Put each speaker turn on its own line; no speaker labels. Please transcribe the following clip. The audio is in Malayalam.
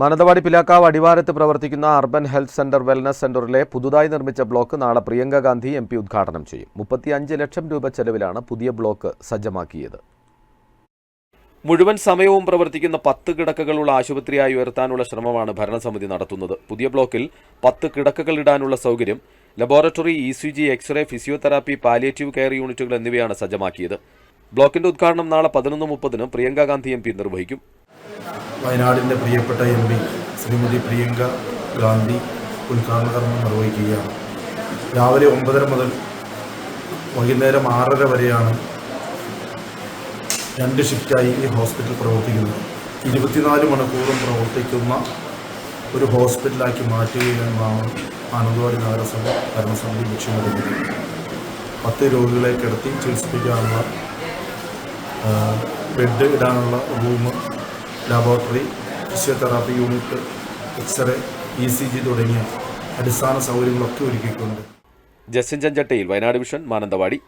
മാനന്തവാടി പിലാക്കാവ് അടിവാരത്ത് പ്രവർത്തിക്കുന്ന അർബൻ ഹെൽത്ത് സെന്റർ വെൽനസ് സെന്ററിലെ പുതുതായി നിർമ്മിച്ച ബ്ലോക്ക് നാളെ പ്രിയങ്ക ഗാന്ധി എം പി ഉദ്ഘാടനം ചെയ്യും. മുപ്പത്തിയഞ്ച് ലക്ഷം രൂപ ചെലവിലാണ് പുതിയ ബ്ലോക്ക് സജ്ജമാക്കിയത്. മുഴുവൻ സമയവും പ്രവർത്തിക്കുന്ന പത്ത് കിടക്കകളുള്ള ആശുപത്രിയായി ഉയർത്താനുള്ള ശ്രമമാണ് ഭരണസമിതി നടത്തുന്നത്. പുതിയ ബ്ലോക്കിൽ പത്ത് കിടക്കകൾ ഇടാനുള്ള സൗകര്യം laboratory E C G x-ray physiotherapy palliative care യൂണിറ്റുകൾ എന്നിവയാണ് സജ്ജമാക്കിയത്. ബ്ലോക്കിന്റെ ഉദ്ഘാടനം നാളെ പതിനൊന്ന് മുപ്പതിന് പ്രിയങ്ക ഗാന്ധി എം പി നിർവഹിക്കും.
വയനാടിന്റെ പ്രിയപ്പെട്ട എം പി ശ്രീമതി പ്രിയങ്ക ഗാന്ധി ഉദ്ഘാടന കർമ്മം നിർവഹിക്കുകയാണ്. രാവിലെ ഒമ്പതര മുതൽ വൈകുന്നേരം ആറര വരെയാണ് രണ്ട് ഷിഫ്റ്റായി ഈ ഹോസ്പിറ്റൽ പ്രവർത്തിക്കുന്നത്. ഇരുപത്തിനാല് മണിക്കൂറും പ്രവർത്തിക്കുന്ന ഒരു ഹോസ്പിറ്റലാക്കി മാറ്റുകയെന്നാണ് മാനന്തവാടി നഗരസഭ ഭരണസമിതി ലക്ഷ്യമിടുന്നത്. പത്ത് രോഗികളെ കിടത്തി ചികിത്സിപ്പിക്കാനുള്ള ബെഡ് ഇടാനുള്ള room laboratory physiotherapy unit x-ray E C G തുടങ്ങിയ അടിസ്ഥാന സൗകര്യങ്ങളൊക്കെ ഒരുക്കിയിട്ടുണ്ട്.
Justin Chanchattayil Wayanad vision Mananthavady.